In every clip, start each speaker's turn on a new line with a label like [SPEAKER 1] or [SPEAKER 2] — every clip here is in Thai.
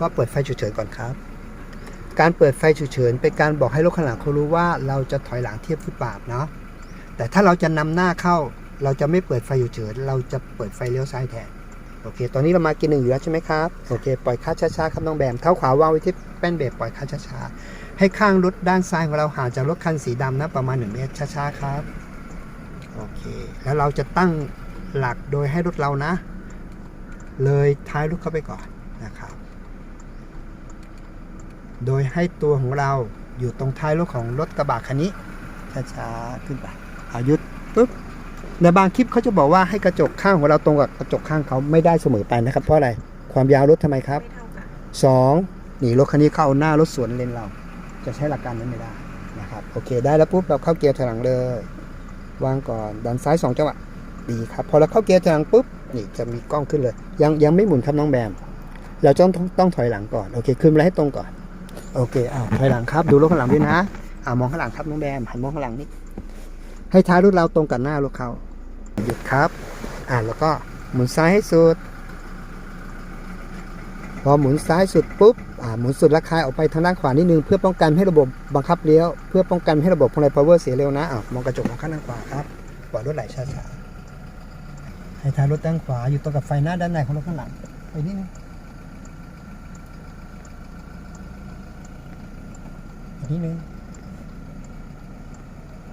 [SPEAKER 1] ก็เปิดไฟฉุกเฉินก่อนครับ การเปิดไฟฉุกเฉินเป็นการบอกให้รถข้างหลังเขารู้ว่าเราจะถอยหลังเทียบฟุตบาทเนาะแต่ถ้าเราจะนำหน้าเข้า เราจะไม่เปิดไฟฉุกเฉินเราจะเปิดไฟเลี้ยวซ้ายแทนโอเค ตอนนี้เรามากินหนึ่งอยู่แล้วใช่ไหมครับ โอเค ปล่อยคลัดช้าๆ ครับน้องแบม เท้าขวาวางไว้ที่แป้นเบรกปล่อยคลัดช้าๆ ให้ข้างรถด้านซ้ายของเราห่างจากรถคันสีดำนะประมาณ 1 เมตรช้าๆ ครับ โอเค แล้วเราจะตั้งหลักโดยให้รถเรานะ เลยท้ายรถเข้าไปก่อนนะครับ โดยให้ตัวของเราอยู่ตรงท้ายรถของรถกระบะคันนี้ช้าๆขึ้นไปอายุดปุ๊บในบางคลิปเขาจะบอกว่าให้กระจกข้างของเราตรงกับกระจกข้างเขาไม่ได้เสมอไปนะครับ เพราะอะไรความยาวรถทำไมครับ
[SPEAKER 2] ไม่เท่ากัน
[SPEAKER 1] สองนี่รถคันนี้เข้าหน้ารถสวนเลนเรา จะใช้หลักการนั้นไม่ได้นะครับโอเค ได้แล้วปุ๊บเราเข้าเกียร์ถอยหลังเลยวางก่อนดันซ้ายสองจังหวะดีครับพอเราเข้าเกียร์ถอยหลังปุ๊บนี่จะมีกล้องขึ้นเลย ยังยังไม่หมุนครับน้องแบมเราต้องต้องต้องถอยหลังก่อนโอเคขึ้นมาให้ตรงก่อน โอเคอ้าถอยหลังครับ ดูรถข้างหลังด้วยนะ อ่ามองข้างหลังครับน้องแบมหันมองข้างหลังนี่ให้ท้ายรถเราตรงกับหน้ารถเขาหยุดครับ อ่าแล้วก็หมุนซ้ายให้สุด พอหมุนซ้ายสุดปุ๊บอ่าหมุนสุดและคายออกไปทางด้านขวานิดนึงเพื่อป้องกันให้ระบบบังคับเลี้ยวเพื่อป้องกันให้ระบบพวงมาลัย power เสียเร็วนะอ่ามองกระจกมองข้างด้านขวาครับปล่อยรถไหลช้าๆให้ท้ายรถด้านขวาอยู่ตรงกับไฟหน้าด้านในของรถข้างหลังไปนิดนึง อีกนิดนึง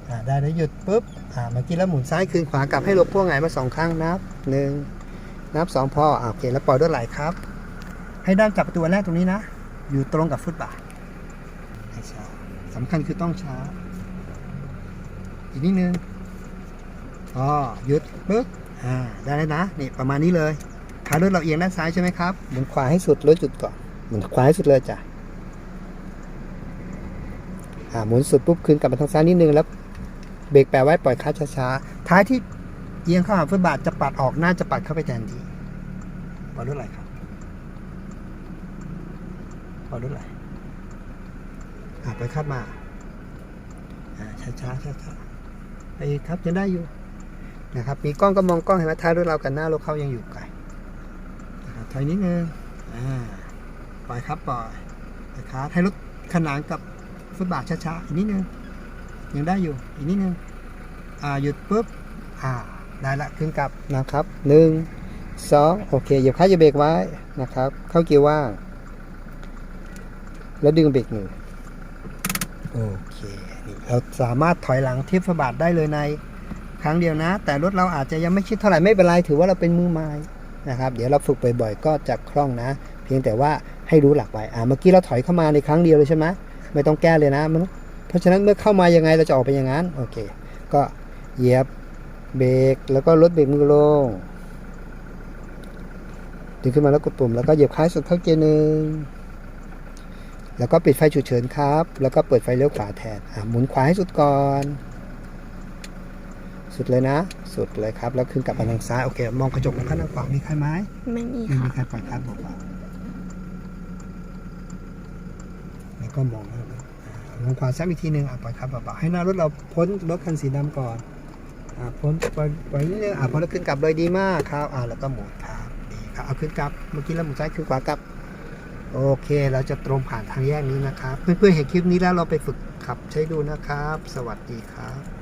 [SPEAKER 1] อ่าได้แล้วหยุดปุ๊บอ่าเมื่อกี้แล้วหมุนซ้ายคืนขวากลับให้รถพ่วงหงายมาสองครั้งนับหนึ่งนับสองพออ่าโอเคแล้วปล่อยรถไหลครับ ให้ด้านจับประตูอันแรกตรงนี้นะ อยู่ตรงกับฟุตบาทให้ช้าสำคัญคือต้องช้า อีกนิดนึงอ๋อหยุดปึ๊บอ่าได้แล้วนะนี่ประมาณนี้เลยขารถเราเอียงด้านซ้ายใช่ไหมครับหมุนขวาให้สุดรถจุดก่อนหมุนขวาให้สุดเลยจ้ะ อ่าหมุนสุดปุ๊บคืนกลับมาทางซ้ายนิดนึงแล้วเบรกแปะไว้ปล่อยคลัดช้าๆท้ายที่เอียงเข้าหาฟุตบาทจะปัดออกหน้าจะปัดเข้าไปแทนทีปล่อยรถไหลครับพอรุ่นอะไรอะไปคาดมาอ่าช้าช้าช้าช้าๆไอีกครับยังได้อยู่นะครับมีกล้องก็มองกล้องเห็นไหมท้ายรถเรากับหน้ารถเขายังอยู่ไกลนะครับถอยนิดนึงอ่าปล่อยครับปล่อยปล่อยครับให้รถขนานกับ ฟุตบาทช้าๆอีกนิดนึงยังได้อยู่อีกนิดนึงอ่าหยุดปุ๊บอ่าได้ละขึ้นกลับนะครับหนึ่งสองโอเคเหยียบคลัชเหยียบเบรกไว้นะครับ เข้าเกียร์ว่างแล้วดึงเบรกมือโอเคนี่เราสามารถถอยหลังเทียบฝาบาทได้เลยในครั้งเดียวนะ แต่รถเราอาจจะยังไม่ชิดเท่าไหร่ไม่เป็นไรถือว่าเราเป็นมือใหม่นะครับ เดี๋ยวเราฝึกบ่อยๆก็จะคล่องนะ เพียงแต่ว่าให้รู้หลักไว้อ่าเมื่อกี้เราถอยเข้ามาในครั้งเดียวเลยใช่ไหม ไม่ต้องแก้เลยนะมันเพราะฉะนั้นเมื่อเข้ามายังไงเราจะออกไปอย่างนั้นโอเค ก็เหยียบเบรกแล้วก็ลดเบรกมือลงดึงขึ้นมาแล้วกดปุ่มแล้วก็เหยียบคล้ายสุดเข้าเกียร์หนึ่งแล้วก็ปิดไฟฉุกเฉินครับ แล้วก็เปิดไฟเลี้ยวขวาแทนอะหมุนขวาให้สุดก่อน สุดเลยนะ สุดเลยครับ แล้วขึ้นกลับมาทางซ้ายโอเค มองกระจกมองข้างหน้าขวามีใครไหม
[SPEAKER 2] ไม่มี
[SPEAKER 1] ไม่มี
[SPEAKER 2] ค่ะ
[SPEAKER 1] ใครปล่อยครับบอกว่า แล้วก็มองแล้วมองขวาซ้ายอีกทีหนึ่งอะปล่อยครับเบาๆให้หน้ารถเราพ้นรถคันสีดำก่อนอะพ้นปล่อยปล่อยนิดนึงอะพอแล้วขึ้นกลับเลยดีมากครับอะแล้วก็หมุนครับดีครับเอาขึ้นกลับเมื่อกี้เราหมุนซ้ายขึ้นขวากลับโอเค เราจะตรงผ่านทางแยกนี้นะครับ เพื่อนๆเห็นคลิปนี้แล้วเราไปฝึกขับใช้ดูนะครับ สวัสดีครับ